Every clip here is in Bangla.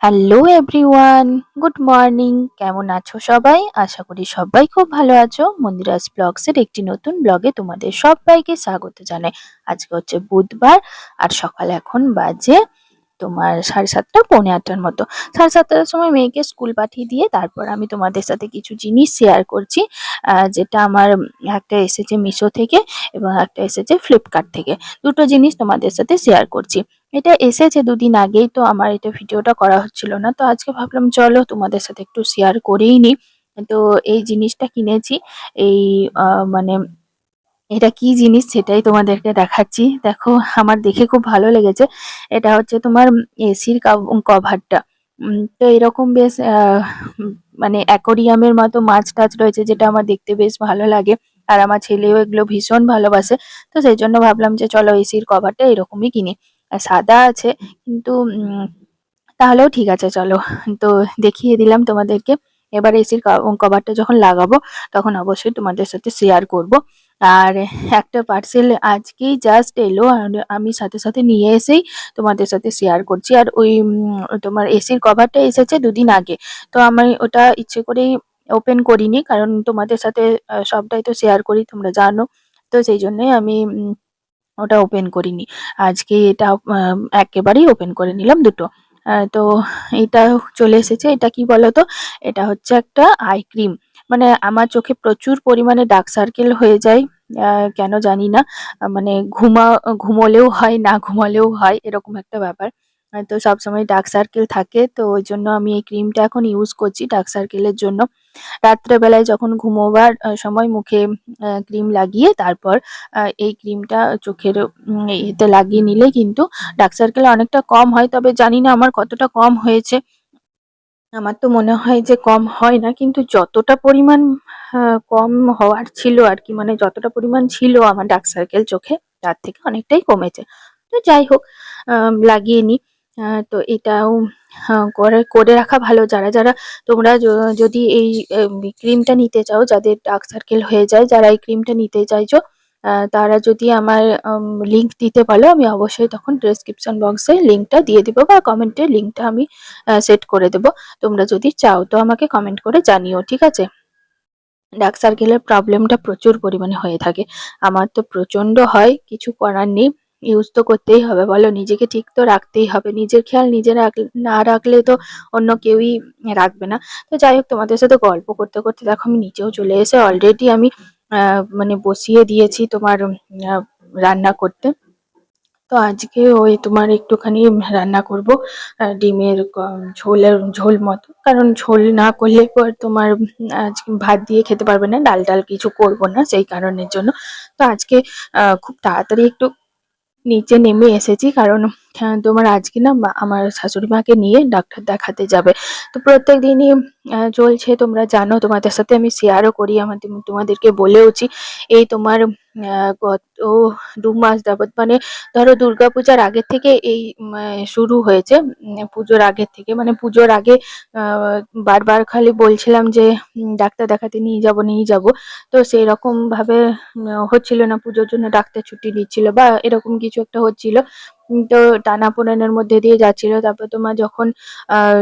হ্যালো এভরিওয়ান গুড মর্নিং কেমন আছো সবাই? আশা করি সবাই খুব ভালো আছো। মন্দিরাস ব্লগসের একটি নতুন ব্লগে তোমাদের সবাইকে স্বাগত জানাই। আজকে হচ্ছে বুধবার আর সকাল এখন বাজে তোমার সাড়ে সাতটা, পৌনে আটটার মতো। সাড়ে সাতটার সময় মেয়েকে স্কুল পাঠিয়ে দিয়ে তারপর আমি তোমাদের সাথে কিছু জিনিস শেয়ার করছি যেটা আমার একটা এসেছে মিশো থেকে এবং একটা এসেছে ফ্লিপকার্ট থেকে। দুটো জিনিস তোমাদের সাথে শেয়ার করছি। এটা এসেছে দুদিন আগেই, তো আমার এটা ভিডিওটা করা হচ্ছিল না। তো আজকে ভাবলাম, চলো তোমাদের সাথে একটু শেয়ার করেই নি। তো এই জিনিসটা কিনেছি, এই মানে এটা কি জিনিস সেটাই তোমাদেরকে দেখাচ্ছি। দেখো, আমার দেখে খুব ভালো লেগেছে। এটা হচ্ছে তোমার এসির কভারটা তো এরকম বেশ মানে অ্যাকোরিয়ামের মতো মাছ টাছ রয়েছে, যেটা আমার দেখতে বেশ ভালো লাগে। আর আমার ছেলেও এগুলো ভীষণ ভালোবাসে। তো সেই জন্য ভাবলাম যে, চলো এসির কভারটা এরকমই কিনি। সাদা আছে, কিন্তু তাহলেও ঠিক আছে, চলো। তো দেখিয়ে দিলাম তোমাদেরকে। এবার এসির কভারটা যখন লাগাবো, তখন অবশ্যই তোমাদের সাথে শেয়ার করব। আর একটা পার্সেল আজকেই জাস্ট এলো, আর আমি সাথে সাথে নিয়ে এসেই তোমাদের সাথে শেয়ার করছি। আর ওই তোমার এসির কভারটা এসেছে দুদিন আগে। তো আমি ওটা ইচ্ছে করেই ওপেন করিনি, কারণ তোমাদের সাথে সবটাই তো শেয়ার করি, তোমরা জানো। তো সেই জন্যই আমি ওটা ওপেন করিনি। আজকে এটা একেবারেই ওপেন করে নিলাম দুটো। তো এটা চলে এসেছে, এটা কি বলতো? এটা হচ্ছে একটা আই ক্রিম মানে আমার চোখে প্রচুর পরিমাণে ডার্ক সার্কেল হয়ে যায় কেন জানি না। মানে ঘুমা, ঘুমোলেও হয়, না ঘুমালেও হয়, এরকম একটা ব্যাপার। তো সবসময় ডার্ক সার্কেল থাকে তো ওই জন্য আমি এই ক্রিমটা এখন ইউজ করছি ডার্ক সার্কেলের জন্য। রাত্রেবেলায় যখন ঘুমোবার সময় মুখে ক্রিম লাগিয়ে তারপর এই ক্রিমটা চোখের এতে লাগিয়ে নিলে কিন্তু ডার্ক সার্কেল অনেকটা কম হয় তবে জানি না আমার কতটা কম হয়েছে। আমার তো মনে হয় যে কম হয় না কিন্তু যতটা পরিমাণ কম হওয়ার ছিল আর কি মানে যতটা পরিমাণ ছিল আমার ডার্ক সার্কেল চোখে তার থেকে অনেকটাই কমেছে। তো যাই হোক লাগিয়ে নি আহ, তো এটাও আহ, করে করে রাখা ভালো। যারা যারা তোমরা যদি এই ক্রিমটা নিতে চাও যাদের ডার্ক সার্কেল হয়ে যায় যারা এই ক্রিমটা নিতে চাইছো তারা যদি আমার লিংক দিতে পারো আমি অবশ্যই তখন ডেসক্রিপশন বক্সে লিঙ্কটা দিয়ে দিব বা কমেন্টে লিঙ্কটা আমি সেট করে দেবো। তোমরা যদি চাও তো আমাকে কমেন্ট করে জানিও ঠিক আছে? ডার্ক সার্কেলের প্রবলেমটা প্রচুর পরিমাণে হয়ে থাকে। আমার তো প্রচণ্ড হয় কিছু করার নেই। ইউজ তো করতেই হবে, বলো। নিজেকে ঠিক তো রাখতেই হবে। নিজের খেয়াল নিজে না রাখলে তো অন্য কেউই রাখবে না। তো যাই হোক, তোমাদের সাথে গল্প করতে করতে দেখো, আমি নিচেও চলে এসে অলরেডি আমি মানে বসিয়ে দিয়েছি তোমার রান্না করতে। তো আজকে ওই তোমার একটুখানি রান্না করব ডিমের ঝোলের, ঝোল মতো। কারণ ঝোল না করলে পর তোমার আজকে ভাত দিয়ে খেতে পারবে না ডাল ডাল কিছু করব না সেই কারণের জন্য। তো আজকে খুব তাড়াতাড়ি একটু নিচে নেমে এসেছি কারণ আহ, তোমার আজকে না আমার শাশুড়ি মাকে নিয়ে ডাক্তার দেখাতে যাবে। তো প্রত্যেক দিনই চলছে তোমরা জানো তোমাদের সাথে আমি শেয়ারও করি আমাদের তোমাদেরকে বলেওছি। এই তোমার গত দু মাস যাবত মানে ধরো দুর্গাপূজার আগের থেকে এই শুরু হয়েছে পুজোর আগের থেকে। মানে পুজোর আগে বারবার খালি বলছিলাম যে ডাক্তার দেখাতে নিয়ে যাব নিয়ে যাব। তো সেই রকম ভাবে হচ্ছিল না পুজোর জন্য ডাক্তার ছুটি নিচ্ছিল বা এরকম কিছু একটা হচ্ছিল। তো টানা টানাপোড়েনের মধ্যে দিয়ে যাচ্ছিল। তারপর তোমার যখন আহ,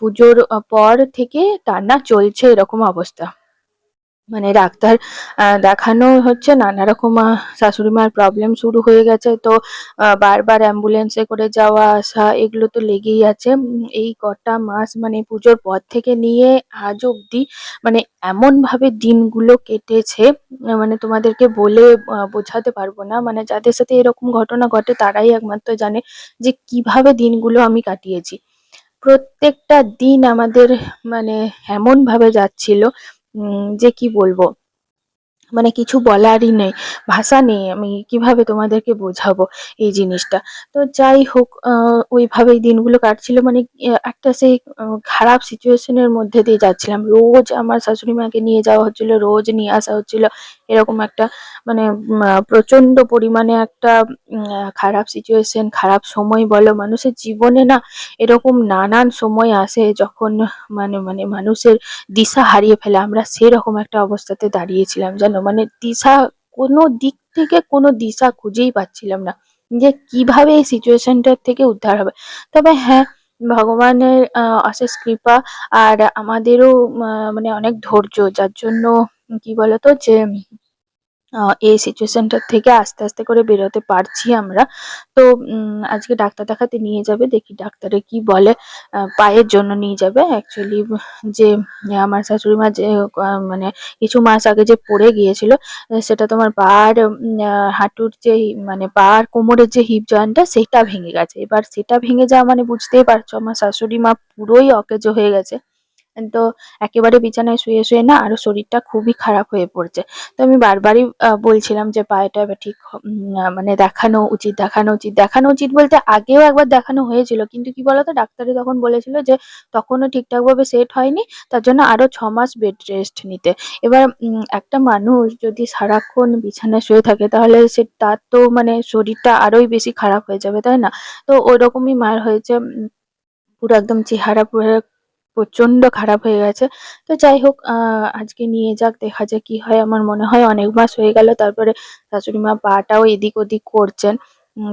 পুজোর পর থেকে টানা চলছে এরকম অবস্থা। মানে ডাক্তার দেখানো হচ্ছে নানা রকম শাশুড়ি মার প্রবলেম শুরু হয়ে গেছে। তো বারবার অ্যাম্বুলেন্সে করে যাওয়া, আসা, এগুলো তো লেগেই আছে। এই কটা মাস মানে পুজোর পর থেকে নিয়ে আজ অবধি মানে এমন ভাবে দিনগুলো কেটেছে মানে তোমাদেরকে বলে বোঝাতে পারব না। মানে যাদের সাথে এরকম ঘটনা ঘটে, তারাই একমাত্র জানে যে কীভাবে দিনগুলো আমি কাটিয়েছি। প্রত্যেকটা দিন আমাদের মানে এমন ভাবে যাচ্ছিল যে কি বলব? মানে কিছু বলারই নেই। ভাষা নেই। আমি কীভাবে তোমাদেরকে বোঝাবো এই জিনিসটা? তো যাই হোক আহ, ওইভাবেই দিনগুলো কাটছিল। মানে একটা সেই খারাপ সিচুয়েশনের মধ্যে দিয়ে যাচ্ছিলাম। রোজ আমার শাশুড়ি মাকে নিয়ে যাওয়া হচ্ছিল রোজ নিয়ে আসা হচ্ছিল। এরকম একটা মানে প্রচণ্ড পরিমাণে একটা খারাপ সিচুয়েশন খারাপ সময় বলো। মানুষের জীবনে না এরকম নানান সময় আসে যখন মানে মানে মানুষের দিশা হারিয়ে ফেলে। আমরা সেরকম একটা অবস্থাতে দাঁড়িয়েছিলাম জানো? মানে দিশা কোনো দিক থেকে কোনো দিশা খুঁজেই পাচ্ছিলাম না যে কীভাবে এই সিচুয়েশনটার থেকে উদ্ধার হবে। তবে হ্যাঁ ভগবানের অশেষ কৃপা আর আমাদেরও মানে অনেক ধৈর্য, যার জন্য কি বলতো যে এই সিচুয়েশনটার থেকে আস্তে, আস্তে করে বেরোতে পারছি আমরা। তো আজকে ডাক্তার দেখাতে নিয়ে যাবে। দেখি ডাক্তারে কি বলে। পায়ের জন্য নিয়ে যাবে। অ্যাকচুয়ালি যে আমার শাশুড়ি মা যে মানে কিছু মাস আগে যে পড়ে গিয়েছিল, সেটা তোমার পা আর উম আ হাঁটুর যেই মানে পা আর কোমরের যে হিপ জয়েন্টটা সেটা ভেঙে গেছে। এবার সেটা ভেঙে যাওয়া মানে বুঝতেই পারছ আমার শাশুড়ি মা পুরোই অকেজো হয়ে গেছে। তো একেবারে বিছানায় শুয়ে, শুয়ে না আরও শরীরটা খুবই খারাপ হয়ে পড়ছে। তো আমি বারবারই বলছিলাম যে পায়েটা ঠিক মানে দেখানো উচিত, দেখানো উচিত। দেখানো উচিত বলতে আগেও একবার দেখানো হয়েছিল। কিন্তু কি বলতো ডাক্তারে তখন বলেছিল যে তখনও ঠিকঠাকভাবে সেট হয়নি। তার জন্য আরও ৬ মাস বেড রেস্ট নিতে। এবার একটা মানুষ যদি সারাক্ষণ বিছানায় শুয়ে থাকে তাহলে সে তার তো মানে শরীরটা আরোই বেশি খারাপ হয়ে যাবে, তাই না? তো ওরকমই মায়ের হয়েছে। পুরো একদম চেহারা পুরো প্রচণ্ড খারাপ হয়ে গেছে। তো যাই হোক আজকে নিয়ে যাক, দেখা যাক কি হয়। আমার মনে হয় অনেক মাস হয়ে গেল। তারপরে শাশুড়ি মা পা-টাও এদিক-ওদিক করছেন।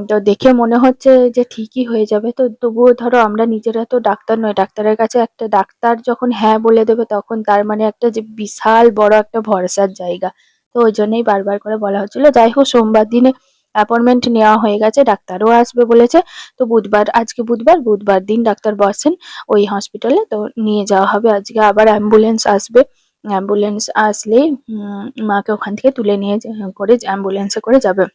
তো দেখে মনে হচ্ছে যে ঠিকই হয়ে যাবে। তো তবুও ধরো আমরা নিজেরা তো ডাক্তার নই। ডাক্তারের কাছে একটা ডাক্তার যখন হ্যাঁ বলে দেবে, তখন তার মানে একটা যে বিশাল বড় একটা ভরসার জায়গা। তো ওইজন্যই বারবার করে বলা হচ্ছিল। যাই হোক, সোমবার দিনে অ্যাপয়েন্টমেন্ট নেওয়া হয়ে গেছে। ডাক্তারও আসবে বলেছে। তো বুধবার আজকে বুধবার, বুধবার দিন ডাক্তার বসেন ওই হসপিটালে। তো নিয়ে যাওয়া হবে আজকে আবার অ্যাম্বুলেন্স আসবে। অ্যাম্বুলেন্স আসলে মাকে ওখান থেকে তুলে নিয়ে করে অ্যাম্বুলেন্সে করে যাবে।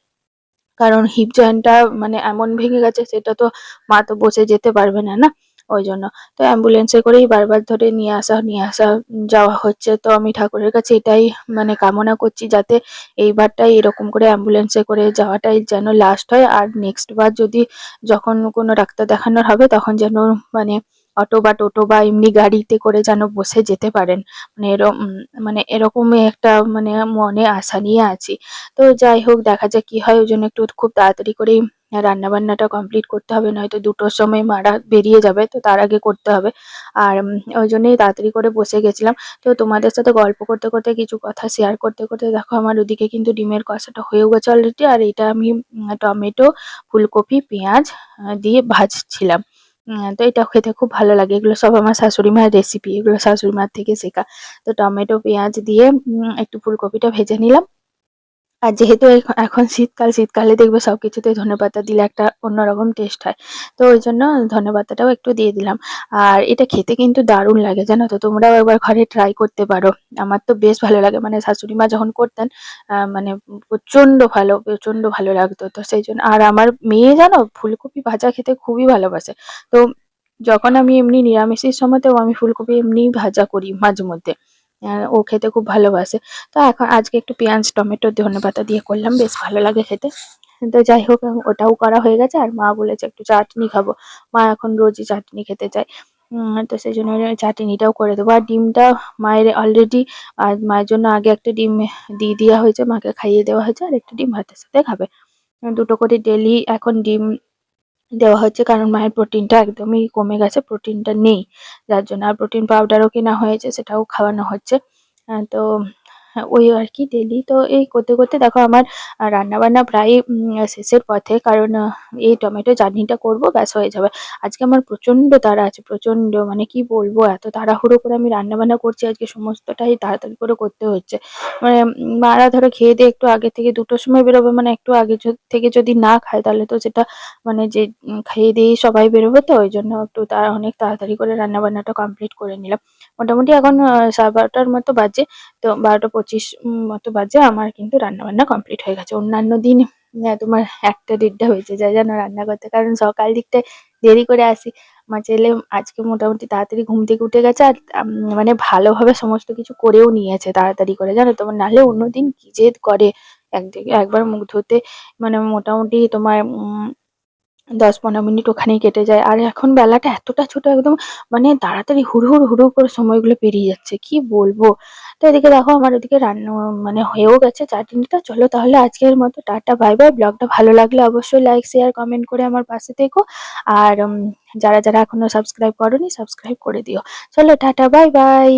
কারণ হিপ জয়েন্টটা মানে এমন ভেঙে গেছে সেটা তো মা তো বসে যেতে পারবে না, না? ওইজন্য। তো অ্যাম্বুলেন্সে করেই বারবার ধরে নিয়ে আসা, নিয়ে আসা যাওয়া হচ্ছে। তো আমি ঠাকুরের কাছে এটাই মানে কামনা করছি যাতে এইবারটাই এরকম করে অ্যাম্বুলেন্সে করে যাওয়াটাই যেন লাস্ট হয়। আর নেক্সট বার যদি যখন কোনো ডাক্তার দেখানোর হবে তখন যেন মানে অটো বা টোটো বা এমনি গাড়িতে করে যেন বসে যেতে পারেন। মানে এরম মানে এরকমই একটা মানে মনে আশা নিয়ে আছি। তো যাই হোক দেখা যাক কি হয়। ওই জন্য একটু খুব তাড়াতাড়ি করেই রান্নাবান্নাটা কমপ্লিট করতে হবে। নয়তো দুটোর সময় মারা বেরিয়ে যাবে। তো তার আগে করতে হবে। আর ওই ওইজন্যই তাড়াতাড়ি করে বসে গেছিলাম। তো তোমাদের সাথে গল্প করতে, করতে কিছু কথা শেয়ার করতে, করতে দেখো আমার ওদিকে কিন্তু ডিমের কষাটা হয়েও গেছে অলরেডি। আর এটা আমি টমেটো, ফুলকপি, পেঁয়াজ দিয়ে ভাজছিলাম। তো এটা খেতে খুব ভালো লাগে। এগুলো সব আমার শাশুড়ি মায়ের রেসিপি। এগুলো শাশুড়ি মার থেকে শেখা। তো টমেটো, পেঁয়াজ দিয়ে একটু ফুলকপিটা ভেজে নিলাম। আর যেহেতু এখ এখন শীতকাল, শীতকালে দেখবে সবকিছুতেই ধনেপাতা দিলে একটা অন্যরকম টেস্ট হয়। তো ওইজন্য ধনেপাতাটাও একটু দিয়ে দিলাম। আর এটা খেতে কিন্তু দারুণ লাগে জানো তো? তোমরাও একবার ঘরে ট্রাই করতে পারো। আমার তো বেশ ভালো লাগে। মানে শাশুড়ি মা যখন করতেন মানে প্রচণ্ড ভালো, প্রচণ্ড ভালো লাগতো। তো সেই জন্য আর আমার মেয়ে জানো ফুলকপি ভাজা খেতে খুবই ভালোবাসে। তো যখন আমি এমনি নিরামিষের সময়তেও আমি ফুলকপি এমনিই ভাজা করি মাঝেমধ্যে। আ ও খেতে খুব ভালোবাসে। তো এখন আজকে একটু পেঁয়াজ, টমেটো, ধনেপাতা দিয়ে করলাম। বেশ ভালো লাগে খেতে। তো যাই হোক ওটাও করা হয়ে গেছে। আর মা বলেছে একটু চাটনি খাব। মা এখন রোজই চাটনি খেতে চায়। তো সেই জন্য চাটনিটাও করে দেবো। আর ডিমটা মায়ের অলরেডি আর মায়ের জন্য আগে একটা ডিম দিয়ে দেওয়া হয়েছে। মাকে খাইয়ে দেওয়া হয়েছে। আর একটা ডিম ভাতের সাথে খাবে। দুটো করে ডেলি এখন ডিম দেওয়া হচ্ছে কারণ মায়ের প্রোটিনটা একদমই কমে গেছে। প্রোটিনটা নেই। যার জন্য আর প্রোটিন পাউডারও কেনা হয়েছে, সেটাও খাওয়ানো হচ্ছে। তো হ্যাঁ, ওই আরকি ডেলি তো এই করতে, করতে দেখো আমার রান্নাবান্না প্রায় শেষের পথে। কারণ এই টমেটো চাটনিটা করব ব্যাস হয়ে যাবে। আজকে আমার প্রচণ্ড তাড়া আছে, প্রচণ্ড মানে কি বলব এত তাড়াহুড়ো করে আমি রান্নাবান্না করছি আজকে সমস্তটাই তাড়াতাড়ি করে করতে হচ্ছে। মানে মারা ধরো খেয়ে দেয়ে একটু আগে থেকে ২ টোর সময় বেরোবে মানে একটু আগে থেকে যদি না খায় তাহলে তো সেটা মানে যে খেয়ে দিয়েই সবাই বেরোবে তো ওই জন্য একটু তাড়া অনেক তাড়াতাড়ি করে রান্নাবান্নাটা কমপ্লিট করে নিলাম। মোটামুটি এখন সাড়ে বারোটার মতো বাজে। তো বারোটা পঁচিশ মতো বাজে আমার কিন্তু রান্নাবান্না কমপ্লিট হয়ে গেছে। অন্যান্য দিন তোমার একটা দেড়টা হয়েছে যায় যেন রান্না করতে। কারণ সকাল দিকটায় দেরি করে আসি। আমার ছেলে আজকে মোটামুটি তাড়াতাড়ি ঘুম থেকে উঠে গেছে আর মানে ভালোভাবে সমস্ত কিছু করেও নিয়েছে তাড়াতাড়ি করে, জানো তো? নাহলে অন্যদিন কি যে করে একদিকে একবার মুখ ধুতে মানে মোটামুটি তোমার উম ১০-১৫ মিনিট ওখানেই কেটে যায়। আর এখন বেলাটা এতটা ছোট একদম মানে তাড়াতাড়ি হুড়হুড়, হুড়হুড় করে সময়গুলো পেরিয়ে যাচ্ছে। কি বলব? তো এদিকে দেখো আমার ওদিকে রান্না মানে হয়েও গেছে চার চাটনিটা। চলো তাহলে আজকের মতো টাটা বাই বাই। ব্লগটা ভালো লাগলে অবশ্যই লাইক, শেয়ার, কমেন্ট করে আমার পাশে থেকো। আর যারা, যারা এখনও সাবস্ক্রাইব করোনি সাবস্ক্রাইব করে দিও। চলো টাটা বাই বাই।